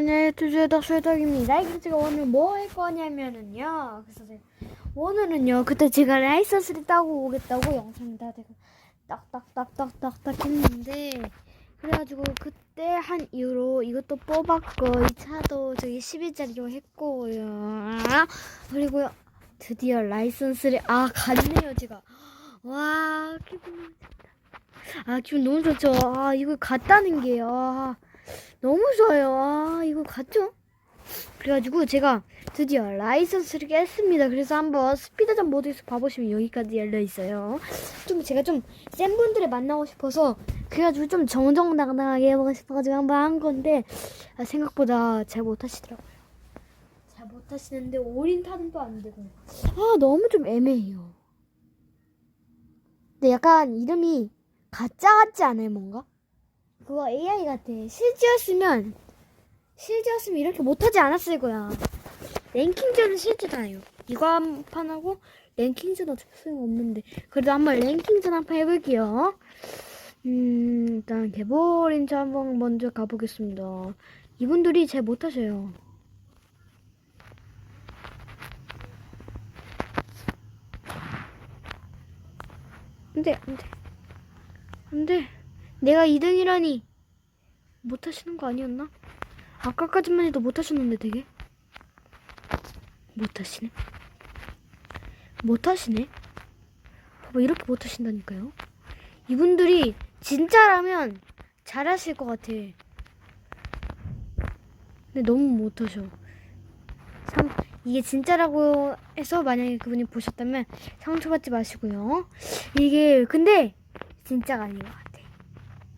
안녕히 투주에다 술덕입니다. 제가 오늘 뭐 할 거냐면은요. 그래서 제가 오늘은요. 그때 제가 라이선스를 따고 오겠다고 영상 다 제가 딱딱딱딱딱딱 했는데 그래가지고 그때 한 이후로 이것도 뽑았고 이 차도 저기 10일짜리로 했고요. 그리고요. 드디어 라이선스를 아 갔네요 제가. 와 기분 좋다. 아 기분 너무 좋죠. 아 이거 갔다는 게요. 아, 너무 좋아요. 아, 이거 같죠? 그래가지고 제가 드디어 라이선스를 깼습니다. 그래서 한번 스피드전 모드에서 봐보시면 여기까지 열려 있어요. 좀 제가 좀 센 분들을 만나고 싶어서 그래가지고 좀 정정당당하게 해보고 싶어가지고 한번 한 건데 아, 생각보다 잘 못하시더라고요. 잘 못하시는데 올인 타는 또안 되고 아 너무 좀 애매해요. 근데 약간 이름이 가짜 같지 않아요 뭔가? 그거 AI 같아. 실제였으면 실제였으면 이렇게 못하지 않았을 거야. 랭킹전은 실제잖아요. 이거 한 판 하고 랭킹전 어차피 소용없는데 그래도 한번 랭킹전 한 판 해볼게요. 음 일단 개보린차 한번 먼저 가보겠습니다. 이분들이 잘 못하셔요. 안돼 안돼 안돼 내가 2등이라니. 못 하시는 거 아니었나? 아까까지만 해도 못 하셨는데 되게. 못 하시네. 못 하시네? 봐봐 이렇게 못 하신다니까요. 이분들이 진짜라면 잘하실 것 같아. 근데 너무 못 하셔. 상, 이게 진짜라고 해서 만약에 그분이 보셨다면 상처받지 마시고요. 이게 근데 진짜가 아닌 것 같아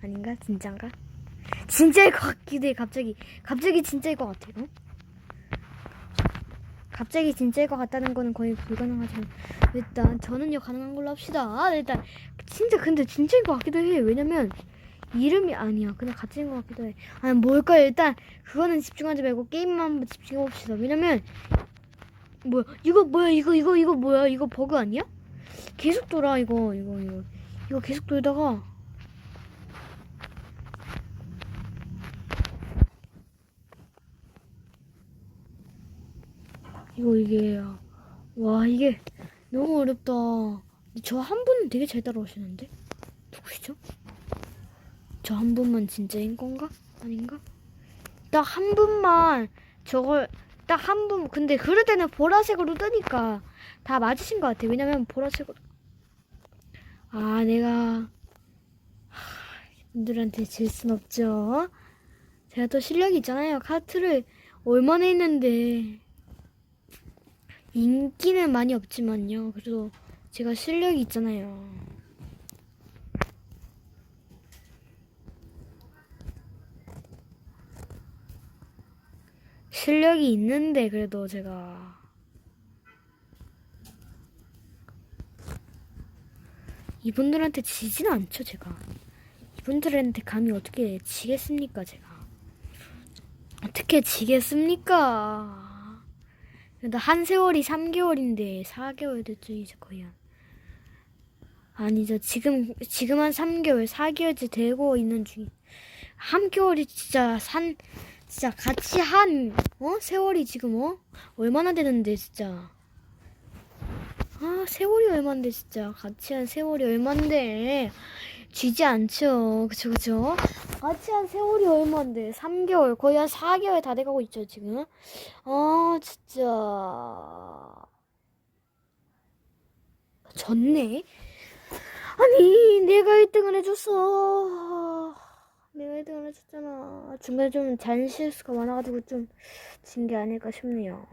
아닌가? 진짠가? 진짜일 것 같기도 해. 갑자기. 갑자기 진짜일 것 같아 요 갑자기 진짜일 것 같다는 거는 거의 불가능하지만 일단 저는요 가능한 걸로 합시다. 아, 일단 진짜 근데 진짜인 것 같기도 해. 왜냐면 이름이 아니야. 그냥 가짜인 것 같기도 해. 아니 뭘까 일단 그거는 집중하지 말고 게임만 한번 집중해 봅시다. 왜냐면 뭐야? 이거 뭐야? 이거 이거 이거 뭐야? 이거 버그 아니야? 계속 돌아 이거 이거 이거. 이거 계속 돌다가 이거 이게 와 이게 너무 어렵다. 저 한 분은 되게 잘 따라오시는데 누구시죠? 저 한 분만 진짜인 건가? 아닌가? 딱 한 분만 저걸 딱 한 분 근데 그럴 때는 보라색으로 뜨니까 다 맞으신 것 같아. 왜냐면 보라색으로 아 내가 분들한테 질 순 없죠. 제가 또 실력이 있잖아요. 카트를 얼마나 했는데 인기는 많이 없지만요. 그래도 제가 실력이 있잖아요. 실력이 있는데 그래도 제가 이분들한테 지진 않죠, 제가. 이분들한테 감히 어떻게 지겠습니까, 제가. 어떻게 지겠습니까? 근데 한 세월이 3개월인데 4개월 됐죠 이제 거의 한. 아니죠 지금 지금 한 3개월 4개월째 되고 있는 중이 한 개월이 진짜 산 진짜 같이 한 어? 세월이 지금 어? 얼마나 되는데 진짜 아 세월이 얼만데 진짜 같이 한 세월이 얼만데 쥐지 않죠. 그쵸 그쵸? 같이 한 세월이 얼만데 3개월 거의 한 4개월 다 돼가고 있죠 지금? 아 진짜. 졌네? 아니 내가 1등을 해줬어. 내가 1등을 해줬잖아. 중간에 좀 잔실수가 많아가지고 좀 진 게 아닐까 싶네요.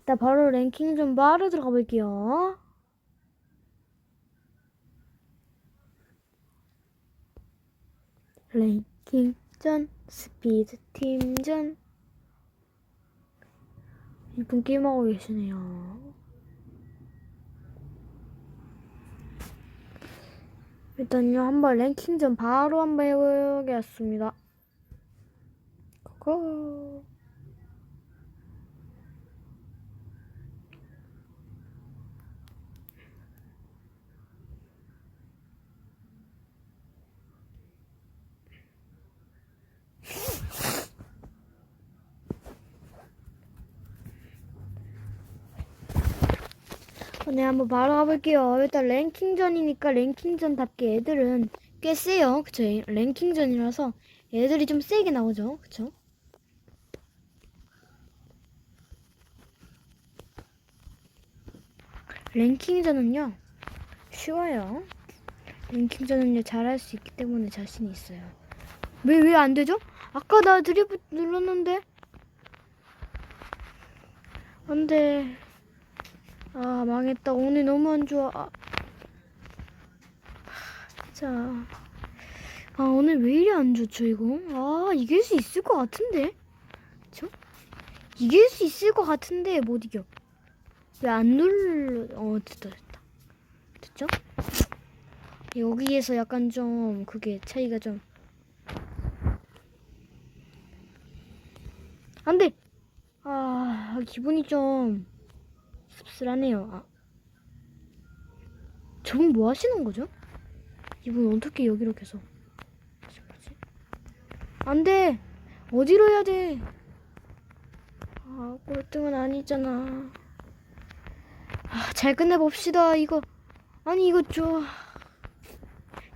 일단 바로 랭킹 좀 바로 들어가 볼게요 랭킹전 스피드 팀전 이분 게임하고 계시네요. 일단요 한번 랭킹전 바로 한번 해보겠습니다. 고고 네, 한번 바로 가볼게요. 일단 랭킹전이니까 랭킹전답게 애들은 꽤 세요. 그쵸? 랭킹전이라서 애들이 좀 세게 나오죠. 그쵸? 랭킹전은요, 쉬워요. 랭킹전은요, 잘할 수 있기 때문에 자신이 있어요. 왜, 왜 안 되죠? 아까 나 드리블 눌렀는데? 안 돼. 아, 망했다. 오늘 너무 안 좋아. 아. 자. 아, 오늘 왜 이리 안 좋죠, 이거? 아, 이길 수 있을 것 같은데? 그쵸? 이길 수 있을 것 같은데 못 이겨. 왜 안 눌러? 어, 됐다, 됐다. 됐죠? 여기에서 약간 좀 그게 차이가 좀. 안 돼! 아, 기분이 좀 씁쓸하네요. 아. 저분 뭐 하시는 거죠? 이분 어떻게 여기로 계속? 안 돼! 어디로 해야 돼? 아, 꼴등은 아니잖아. 아, 잘 끝내봅시다. 이거, 아니, 이거 저,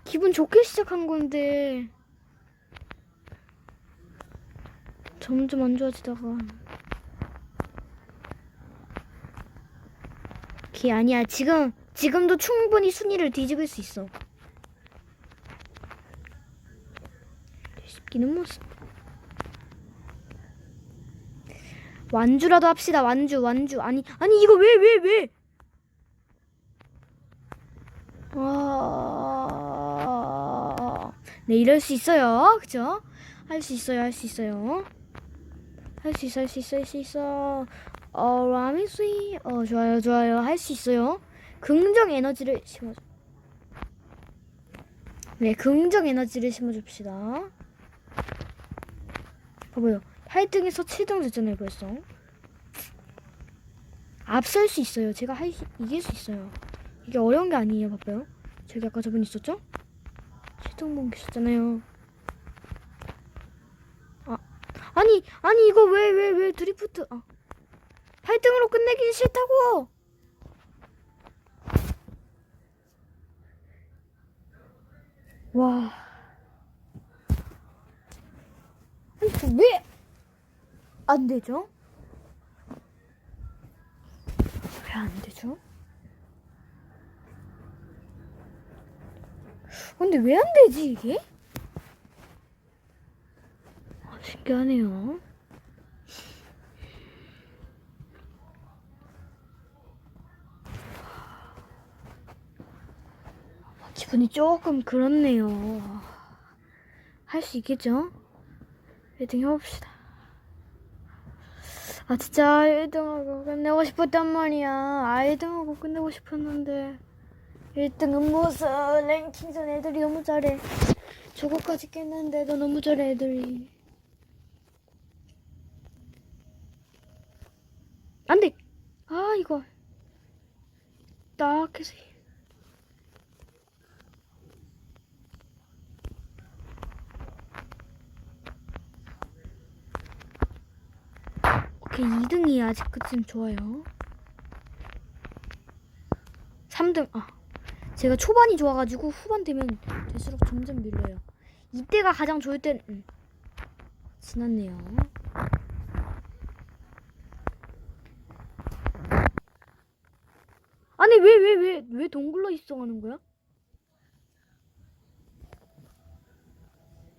기분 좋게 시작한 건데. 점점 안 좋아지다가. 기 아니야. 지금 지금도 충분히 순위를 뒤집을 수 있어. 뒤집기는 모습. 완주라도 합시다. 완주, 완주. 아니, 아니 이거 왜, 왜, 왜? 와, 네 이럴 수 있어요. 그죠? 할 수 있어요. 할 수 있어요. 할 수 있어, 할 수 있어, 할 수 있어. 어, 라미스이. 어, 좋아요, 좋아요. 할 수 있어요. 긍정 에너지를 심어줘. 네, 긍정 에너지를 심어줍시다. 봐봐요. 8등에서 7등 됐잖아요, 벌써. 앞설 수 있어요. 제가 할, 수- 이길 수 있어요. 이게 어려운 게 아니에요, 봐봐요. 저기 아까 저분 있었죠? 7등 분 계셨잖아요. 아, 아니, 아니, 이거 왜, 왜, 왜 드리프트, 아. 8등으로 끝내기 싫다고! 와. 왜, 안 되죠? 왜 안 되죠? 근데 왜 안 되지, 이게? 아, 신기하네요. 기분이 조금 그렇네요. 할 수 있겠죠? 1등 해봅시다. 아, 진짜 1등하고 끝내고 싶었단 말이야. 아, 1등하고 끝내고 싶었는데. 1등은 무슨 랭킹전 애들이 너무 잘해. 저거까지 깼는데도 너무 잘해, 애들이. 안 돼! 아, 이거. 딱 해서. 오케이 2등이 아직 끝은 좋아요. 3등 아 제가 초반이 좋아가지고 후반 되면 될수록 점점 밀려요. 이때가 가장 좋을 땐 음, 지났네요. 아니 왜 왜 왜 왜 동굴로 입성하는 거야?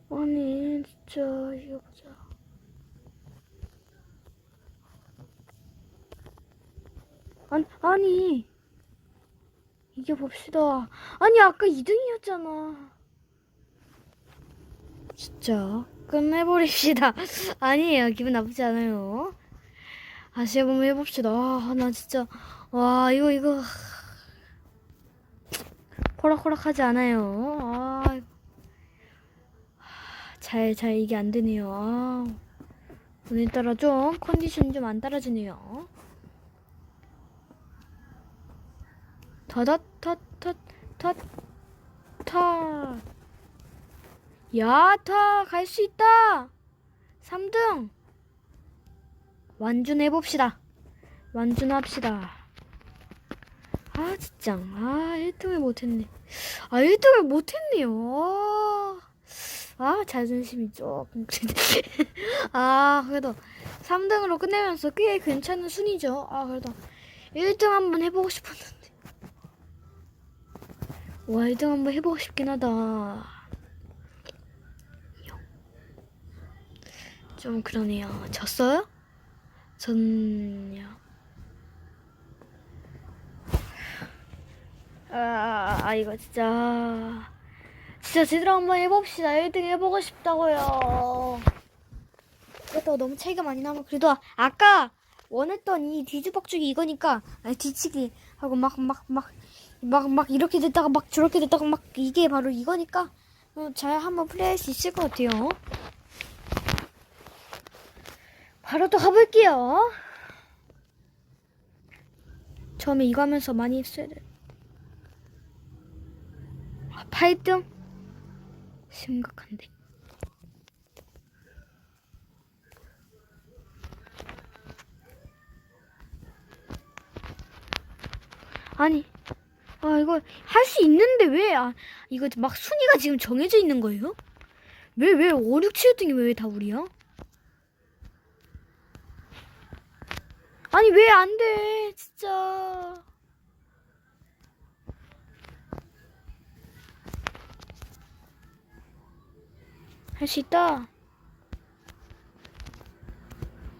아니 진짜 이거 보자 아니, 아니 이겨 봅시다. 아니 아까 2등이었잖아. 진짜 끝내버립시다. 아니에요. 기분 나쁘지 않아요. 다시 한번 해봅시다. 아, 나 진짜 와 이거 이거 호락호락하지 않아요. 아, 잘, 잘 이게 안 되네요. 아, 오늘따라 좀 컨디션이 좀 안 따라지네요. 타다타타타 야타 갈 수 있다. 3등. 완주해봅시다. 완주합시다. 아 진짜. 아 1등을 못했네. 아 1등을 못했네요. 아 자존심이 조금 아 그래도 3등으로 끝내면서 꽤 괜찮은 순위죠. 아 그래도 1등 한번 해보고 싶었는데 와 1등 한번 해보고 싶긴 하다. 좀 그러네요. 졌어요? 전요 아, 아 이거 진짜. 진짜 제대로 한번 해봅시다. 1등 해보고 싶다고요. 그래도 너무 차이가 많이 나면 그래도 아까 원했던 이 뒤죽박죽이 이거니까 아니 뒤치기 하고 막 막 막 막 막 이렇게 됐다가 막 저렇게 됐다가 막 이게 바로 이거니까 어, 잘 한번 플레이할 수 있을 것 같아요 바로 또 가볼게요 처음에 이거 하면서 많이 했어야 돼 8등? 심각한데. 아니, 아, 이거 할 수 있는데 왜, 아, 이거 막 순위가 지금 정해져 있는 거예요? 왜, 왜, 5, 6, 7등이 왜 다 우리야? 아니, 왜 안 돼, 진짜. 할 수 있다.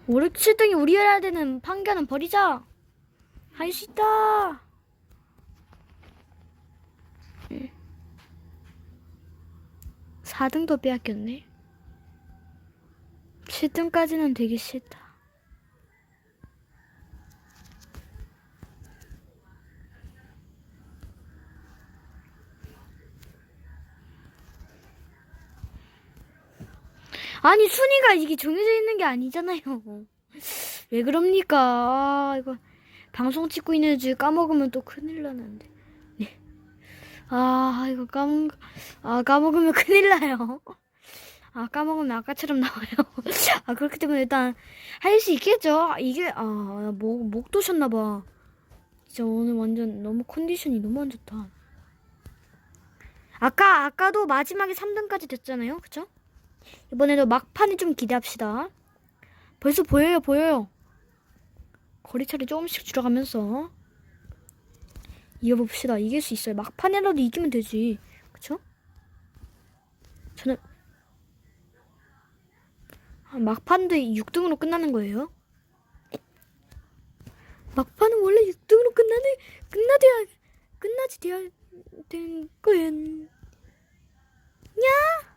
5, 6, 7등이 우리여야 되는 판결은 버리자. 할 수 있다. 4등도 빼앗겼네. 7등까지는 되기 싫다. 아니 순위가 이게 정해져 있는 게 아니잖아요. 왜 그럽니까? 아, 이거 방송 찍고 있는 줄 까먹으면 또 큰일 나는데. 네. 아 이거 까먹 아 까먹으면 큰일 나요. 아 까먹으면 아까처럼 나와요. 아 그렇기 때문에 일단 할 수 있겠죠. 아, 이게 아 목 목 도셨나 봐. 진짜 오늘 완전 너무 컨디션이 너무 안 좋다. 아까 아까도 마지막에 3등까지 됐잖아요. 그쵸? 이번에도 막판에 좀 기대합시다. 벌써 보여요, 보여요. 거리차를 조금씩 줄여가면서 이겨봅시다. 이길 수 있어요. 막판이라도 이기면 되지. 그쵸? 저는 아, 막판도 6등으로 끝나는 거예요. 막판은 원래 6등으로 끝나는 끝나돼야 끝나지 돼야 되는 거야. 야!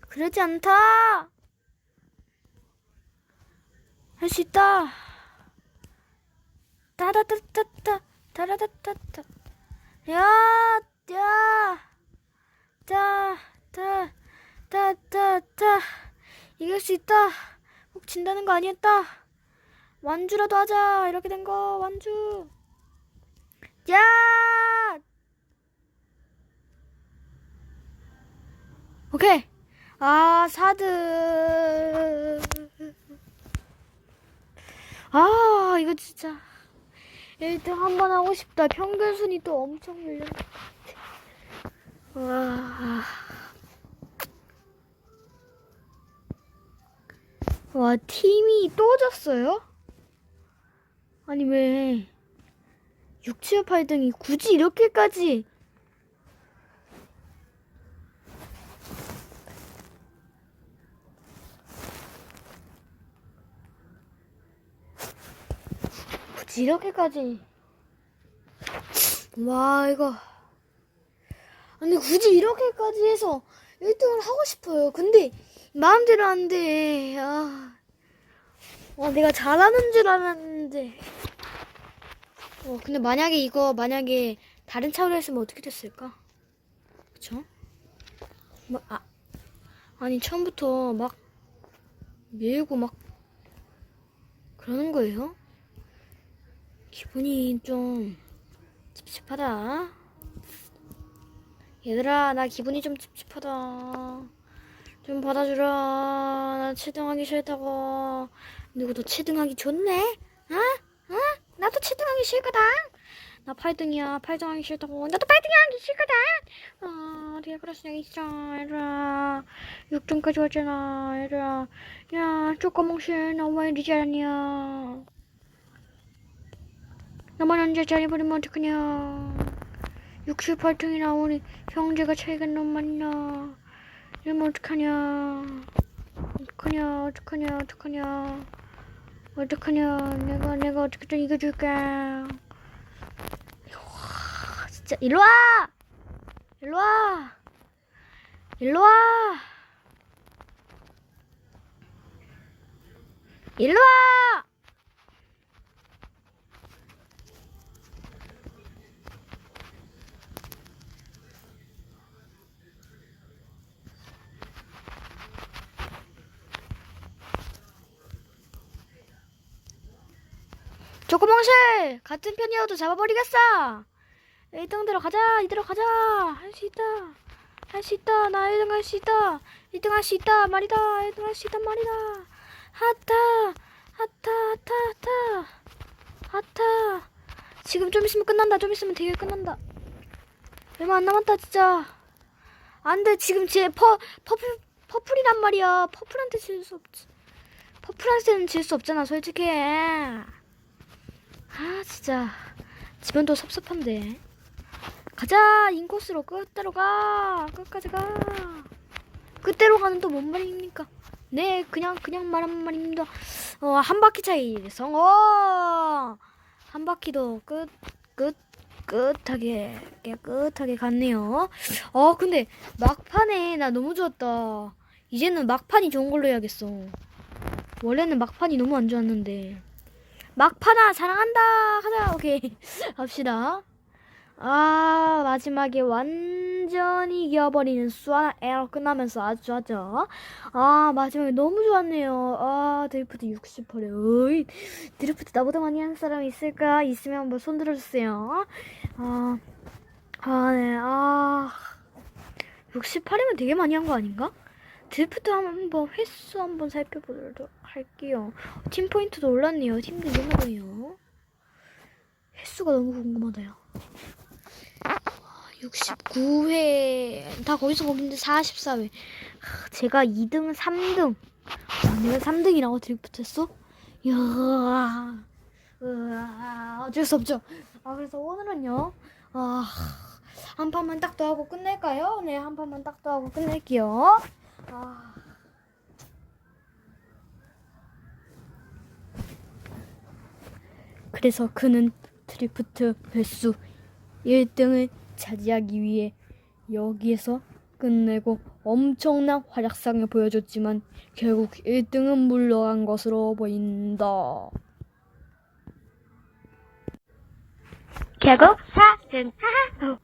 그러지 않다. 할 수 있다. 따다다다다 따라다다다. 야, 야, 다, 다, 다, 다, 다. 이길 수 있다. 꼭 진다는 거 아니었다. 완주라도 하자. 이렇게 된 거 완주. 야! 오케이. 아, 4등. 아, 이거 진짜. 1등 한 번 하고 싶다. 평균 순위 또 엄청 밀려. 와. 와, 팀이 또 졌어요? 아니, 왜. 6, 7, 8등이 굳이 이렇게까지. 굳이 이렇게까지. 와, 이거. 아니, 굳이 이렇게까지 해서 1등을 하고 싶어요. 근데, 마음대로 안 돼. 아. 와, 내가 잘하는 줄 알았는데. 어, 근데 만약에 이거, 만약에 다른 차로 했으면 어떻게 됐을까? 그쵸? 뭐, 아. 아니, 처음부터 막, 밀고 막, 그러는 거예요? 기분이 좀 찝찝하다. 얘들아, 나 기분이 좀 찝찝하다. 좀 받아주라. 나 7등하기 싫다고. 누구도 7등하기 좋네? 어? 어? 나도 7등하기 싫거든. 나 8등이야. 8등 하기 싫다고. 나도 8등 하기 싫거든. 아, 어떻게 그럴 수가 있어, 얘들아. 6등까지 왔잖아, 얘들아. 야, 쪼꼬몽실, 나왜 이리 잘하냐. 나만 언제 잘해버리면 어떡하냐. 68등이나 우리 형제가 차이가 너무 나. 이러면 어떡하냐. 어떡하냐, 어떡하냐, 어떡하냐. 어떡하냐. 내가, 내가 어떻게든 이겨줄게. 진짜 일로 와 일로 와 일로 와 일로 와 조그멍실 같은 편이어도 잡아버리겠어. 1등 들어가자 이대로 가자. 할 수 있다 할 수 있다. 나 1등 할 수 있다 1등 할 수 있다 말이다. 1등 할 수 있단 말이다. 하타 하타 하타 하타 하타. 지금 좀 있으면 끝난다 좀 있으면 되게 끝난다. 얼마 안 남았다 진짜. 안 돼 지금 제 퍼, 퍼플 퍼플이란 말이야. 퍼플한테 질 수 없지. 퍼플한테는 질 수 없잖아 솔직히 아 진짜. 또 섭섭한데. 가자 인코스로. 끝대로 가. 끝까지 가. 끝대로 가는 또 뭔 말입니까? 네 그냥 그냥 말한 말입니다. 어 한 바퀴 차이. 성공! 한 바퀴도 끝 끝 끝하게 깨끗하게 갔네요. 어 근데 막판에 나 너무 좋았다. 이제는 막판이 좋은 걸로 해야겠어. 원래는 막판이 너무 안 좋았는데 막판아 사랑한다. 가자. 오케이. 갑시다. 아 마지막에 완전히 이겨버리는 수아나 에러 끝나면서 아주 좋았죠 아 마지막에 너무 좋았네요. 아 드리프트 68에 어이 드리프트 나보다 많이 하는 사람이 있을까? 있으면 한번 손 들어주세요. 아, 아아네아 68이면 되게 많이 한 거 아닌가? 드리프트 한번 횟수 한번 살펴보도록 할게요. 팀 포인트도 올랐네요. 팀도 이겨나네요. 횟수가 너무 궁금하다요. 69회. 다 거기서 거긴데 44회. 제가 2등 3등. 아, 내가 3등이라고 드리프트 했어? 이야. 으아, 어쩔 수 없죠. 아 그래서 오늘은요 아, 한 판만 딱더 하고 끝낼까요? 네 한 판만 딱더 하고 끝낼게요 아. 그래서 그는 드리프트 횟수 1등을 차지하기 위해 여기에서 끝내고 엄청난 활약상을 보여줬지만 결국 1등은 물러간 것으로 보인다. 결국 4등. 하하.